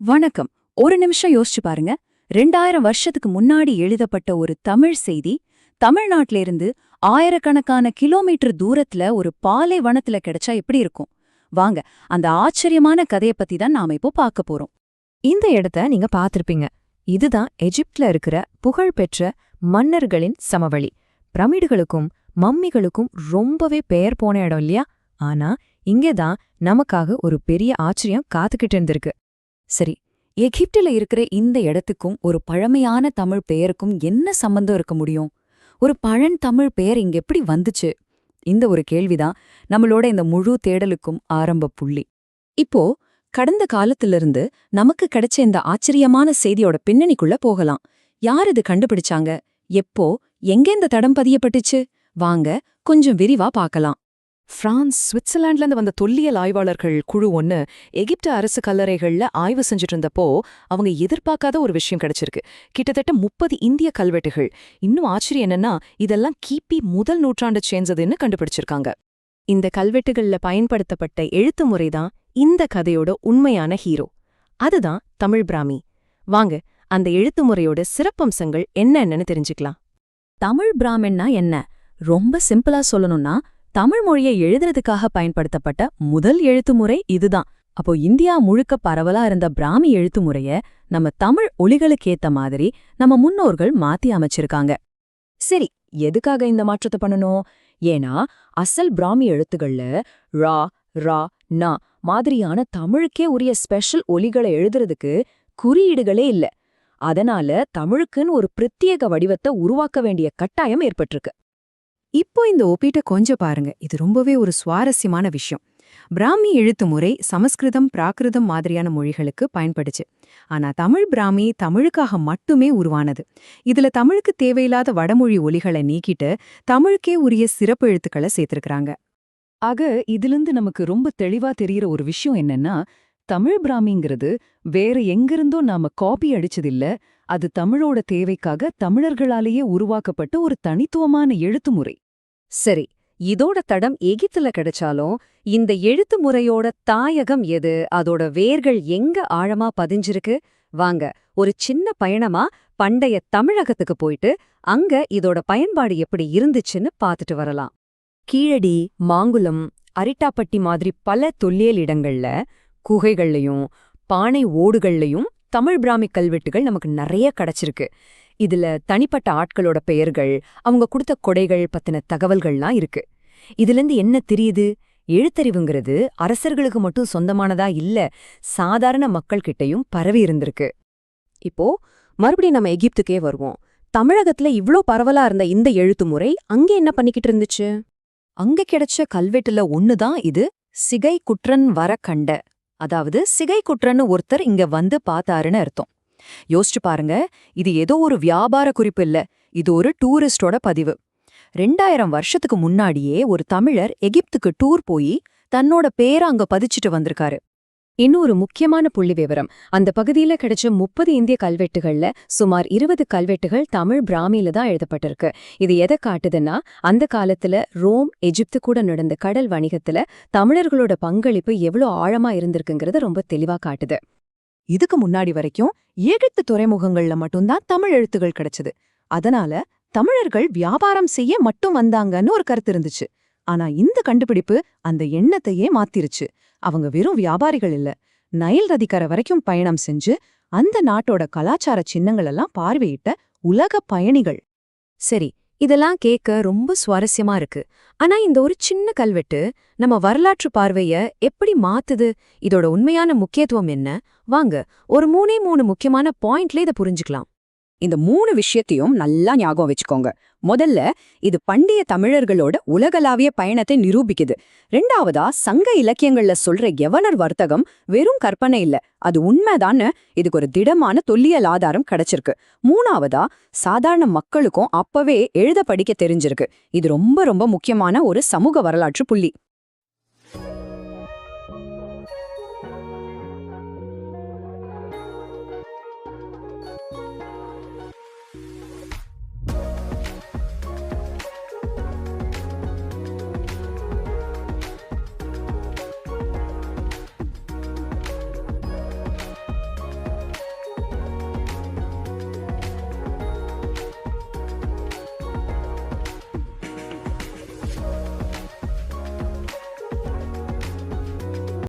வணக்கம். ஒரு நிமிஷம் யோசிச்சு பாருங்க. ரெண்டாயிரம் வருஷத்துக்கு முன்னாடி எழுதப்பட்ட ஒரு தமிழ் செய்தி தமிழ்நாட்டிலிருந்து ஆயிரக்கணக்கான கிலோமீட்டர் தூரத்துல ஒரு பாலை வனத்துல கிடைச்சா எப்படி இருக்கும்? வாங்க அந்த ஆச்சரியமான கதைய பத்தி தான் நாம இப்போ பார்க்க போறோம். இந்த இடத்த நீங்க பார்த்திருப்பீங்க. இதுதான் எஜிப்ட்ல இருக்கிற புகழ்பெற்ற மன்னர்களின் சமவெளி. பிரமிடுகளுக்கும் மம்மிகளுக்கும் ரொம்பவே பெயர் போன இடம் இல்லையா? ஆனா இங்கேதான் நமக்காக ஒரு பெரிய ஆச்சரியம் காத்துக்கிட்டு இருந்திருக்கு. சரி எகிப்தில இருக்கிற இந்த இடத்துக்கும் ஒரு பழமையான தமிழ் பெயருக்கும் என்ன சம்பந்தம் இருக்க முடியும்? ஒரு பழன் தமிழ் பெயர் இங்க எப்படி வந்துச்சு? இந்த ஒரு கேள்விதான் நம்மளோட இந்த முழு தேடலுக்கும் ஆரம்ப புள்ளி. இப்போ கடந்த காலத்திலிருந்து நமக்கு கிடைச்ச இந்த ஆச்சரியமான செய்தியோட பின்னணிக்குள்ள போகலாம். யார் இது கண்டுபிடிச்சாங்க? எப்போ? எங்க இந்த தடம் பதியப்பட்டுச்சு? வாங்க கொஞ்சம் விரிவா பார்க்கலாம். பிரான்ஸ் சுவிட்சர்லாண்ட்லேருந்து வந்த தொல்லியல் ஆய்வாளர்கள் குழு ஒன்னு எகிப்து அரசு கல்லறைகள்ல ஆய்வு செஞ்சுட்டு இருந்தப்போ அவங்க எதிர்பார்க்காத ஒரு விஷயம் கிடைச்சிருக்கு. கிட்டத்தட்ட முப்பது இந்திய கல்வெட்டுகள். இன்னும் ஆச்சரியம் என்னன்னா இதெல்லாம் கிபி முதல் நூற்றாண்டு சேர்ந்ததுன்னு கண்டுபிடிச்சிருக்காங்க. இந்த கல்வெட்டுகள்ல பயன்படுத்தப்பட்ட எழுத்து முறைதான் இந்த கதையோட உண்மையான ஹீரோ. அதுதான் தமிழ் பிராமி. வாங்க அந்த எழுத்து முறையோட சிறப்பம்சங்கள் என்னென்னு தெரிஞ்சுக்கலாம். தமிழ் பிராமின்னா என்ன? ரொம்ப சிம்பிளா சொல்லணும்னா தமிழ் மொழியை எழுதுறதுக்காக பயன்படுத்தப்பட்ட முதல் எழுத்துமுறை இதுதான். அப்போ இந்தியா முழுக்க பரவலா இருந்த பிராமி எழுத்துமுறைய நம்ம தமிழ் ஒளிகளுக்கேத்த மாதிரி நம்ம முன்னோர்கள் மாத்தி அமைச்சிருக்காங்க. சரி எதுக்காக இந்த மாற்றத்தை பண்ணணும்? ஏன்னா அசல் பிராமி எழுத்துகள்ல ரா ரா நா மாதிரியான தமிழுக்கே உரிய ஸ்பெஷல் ஒலிகளை எழுதுறதுக்கு குறியீடுகளே இல்ல. அதனால தமிழுக்குன்னு ஒரு பிரத்யேக வடிவத்தை உருவாக்க வேண்டிய கட்டாயம் ஏற்பட்டிருக்கு. இப்போ இந்த ஒப்பீட்டை கொஞ்சம் பாருங்க. இது ரொம்பவே ஒரு சுவாரஸ்யமான விஷயம். பிராமி எழுத்து முறை சமஸ்கிருதம் பிராகிருதம் மாதிரியான மொழிகளுக்கு பயன்படுச்சு. ஆனா தமிழ் பிராமி தமிழுக்காக மட்டுமே உருவானது. இதுல தமிழுக்கு தேவையில்லாத வடமொழி ஒலிகளை நீக்கிட்டு தமிழுக்கே உரிய சிறப்பு எழுத்துக்களை சேர்த்திருக்கிறாங்க. ஆக இதிலிருந்து நமக்கு ரொம்ப தெளிவா தெரியற ஒரு விஷயம் என்னன்னா தமிழ் பிராமிங்கிறது வேற எங்கிருந்தோ நாம காப்பி அடிச்சதில்ல. அது தமிழோட தேவைக்காக தமிழர்களாலேயே உருவாக்கப்பட்ட ஒரு தனித்துவமான எழுத்து முறை சரி இதோட தடம் எகிப்துல கிடைச்சாலும் இந்த எழுத்து முறையோட தாயகம் எது? அதோட வேர்கள் எங்க ஆழமா பதிஞ்சிருக்கு? வாங்க ஒரு சின்ன பயணமா பண்டைய தமிழகத்துக்கு போயிட்டு அங்க இதோட பயன்பாடு எப்படி இருந்துச்சுன்னு பார்த்துட்டு வரலாம். கீழடி மாங்குளம் அரிட்டாப்பட்டி மாதிரி பல தொல்லியல் இடங்கள்ல குகைகள்லயும் பானை ஓடுகள்லயும் தமிழ் பிராமி கல்வெட்டுகள் நமக்கு நிறைய கிடைச்சிருக்கு. இதுல தனிப்பட்ட ஆட்களோட பெயர்கள் அவங்க கொடுத்த கொடைகள் பத்தின தகவல்கள்லாம் இருக்கு. இதுலேருந்து என்ன தெரியுது? எழுத்தறிவுங்கிறது அரசர்களுக்கு மட்டும் சொந்தமானதா இல்ல சாதாரண மக்கள்கிட்டயும் பரவி இருந்திருக்கு. இப்போ மறுபடியும் நம்ம எகிப்துக்கே வருவோம். தமிழகத்துல இவ்ளோ பரவலா இருந்த இந்த எழுத்து முறை அங்கே என்ன பண்ணிக்கிட்டு இருந்துச்சு? அங்க கிடைச்ச கல்வெட்டுல ஒண்ணுதான் இது சிகை குற்றன் வர கண்ட. அதாவது சிகை குற்றன்னு ஒருத்தர் இங்க வந்து பார்த்தாருன்னு அர்த்தம். யோசிச்சு பாருங்க இது ஏதோ ஒரு வியாபார குறிப்பு இல்ல இது ஒரு டூரிஸ்டோட பதிவு. ரெண்டாயிரம் வருஷத்துக்கு முன்னாடியே ஒரு தமிழர் எகிப்துக்கு டூர் போய் தன்னோட பேரை அங்க பதிச்சுட்டு வந்திருக்காரு. இன்னொரு முக்கியமான புள்ளி விவரம். அந்த பகுதியில கிடைச்ச முப்பது இந்திய கல்வெட்டுகள்ல சுமார் இருபது கல்வெட்டுகள் தமிழ் பிராமியில தான் எழுதப்பட்டிருக்கு. இது எதை காட்டுதுன்னா அந்த காலத்துல ரோம் எஜிப்து கூட நடந்த கடல் வணிகத்துல தமிழர்களோட பங்களிப்பு எவ்வளோ ஆழமா இருந்திருக்குங்கிறத ரொம்ப தெளிவா காட்டுது. இதுக்கு முன்னாடி வரைக்கும் எகிப்து துறைமுகங்கள்ல மட்டும்தான் தமிழ் எழுத்துகள் கிடைச்சது. அதனால தமிழர்கள் வியாபாரம் செய்ய மட்டும் வந்தாங்கன்னு ஒரு கருத்து இருந்துச்சு. ஆனா இந்த கண்டுபிடிப்பு அந்த எண்ணத்தையே மாத்திருச்சு. அவங்க வெறும் வியாபாரிகள் இல்ல. நைல் நதிக்கரை வரைக்கும் பயணம் செஞ்சு அந்த நாட்டோட கலாச்சார சின்னங்கள் எல்லாம் பார்வையிட்ட உலக பயணிகள். சரி இதெல்லாம் கேட்க ரொம்ப சுவாரஸ்யமா இருக்கு. ஆனா இந்த ஒரு சின்ன கல்வெட்டு நம்ம வரலாற்று பார்வைய எப்படி மாத்துது? இதோட உண்மையான முக்கியத்துவம் என்ன? வாங்க ஒரு மூணே மூணு முக்கியமான பாயிண்ட்ல இதை புரிஞ்சுக்கலாம். இந்த மூணு விஷயத்தையும் நல்லா ஞாபகம் வச்சுக்கோங்க. முதல்ல இது பண்டைய தமிழர்களோட உலகளாவிய பயணத்தை நிரூபிக்குது. ரெண்டாவதா சங்க இலக்கியங்கள்ல சொல்ற யவனர் வர்த்தகம் வெறும் கற்பனை இல்ல. அது உண்மைதான்னு இதுக்கு ஒரு திடமான தொல்லியல் ஆதாரம் கிடைச்சிருக்கு. மூணாவதா சாதாரண மக்களுக்கும் அப்பவே எழுத படிக்க தெரிஞ்சிருக்கு. இது ரொம்ப ரொம்ப முக்கியமான ஒரு சமூக வரலாற்று புள்ளி.